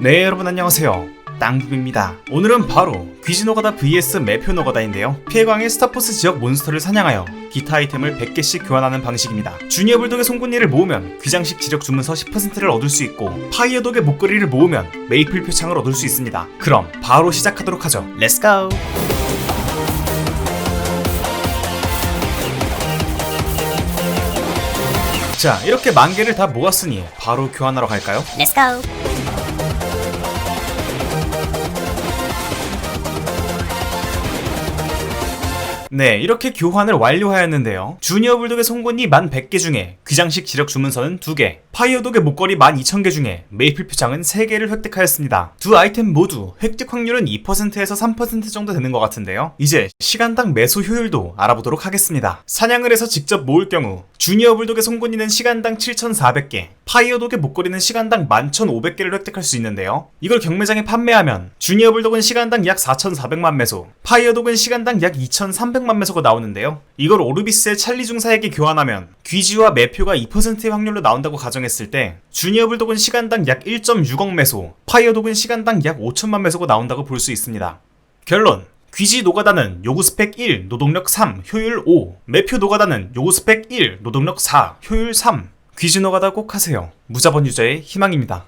네 여러분 안녕하세요. 땅부입니다. 오늘은 바로 귀지노가다 vs 매표노가다인데요. 피해광의 스타포스 지역 몬스터를 사냥하여 기타 아이템을 100개씩 교환하는 방식입니다. 주니어 불독의 송곳니를 모으면 귀장식 지력 주문서 10%를 얻을 수 있고 파이어 독의 목걸이를 모으면 메이플 표창을 얻을 수 있습니다. 그럼 바로 시작하도록 하죠. 렛츠고 자 이렇게 만 개를 다 모았으니 바로 교환하러 갈까요? Go. 네, 이렇게 교환을 완료하였는데요. 주니어 불독의 송곳니 1,100개 중에 귀장식 지력 주문서는 2개, 파이어독의 목걸이 12,000개 중에 메이플 표창은 3개를 획득하였습니다. 두 아이템 모두 획득 확률은 2%에서 3% 정도 되는 것 같은데요. 이제 시간당 매수 효율도 알아보도록 하겠습니다. 사냥을 해서 직접 모을 경우 주니어 불독의 송곳니는 시간당 7,400개, 파이어독의 목걸이는 시간당 11,500개를 획득할 수 있는데요. 이걸 경매장에 판매하면 주니어 불독은 시간당 약 4,400만 매소, 파이어독은 시간당 약 2,300만 매소가 나오는데요. 이걸 오르비스의 찰리 중사에게 교환하면 귀지와 매표가 2%의 확률로 나온다고 가정했을 때 주니어 불독은 시간당 약 1.6억 매소, 파이어독은 시간당 약 5천만 매소가 나온다고 볼 수 있습니다. 결론 귀지 노가다는 요구 스펙 1, 노동력 3, 효율 5. 매표 노가다는 요구 스펙 1, 노동력 4, 효율 3. 귀지 노가다 꼭 하세요. 무자본 유저의 희망입니다.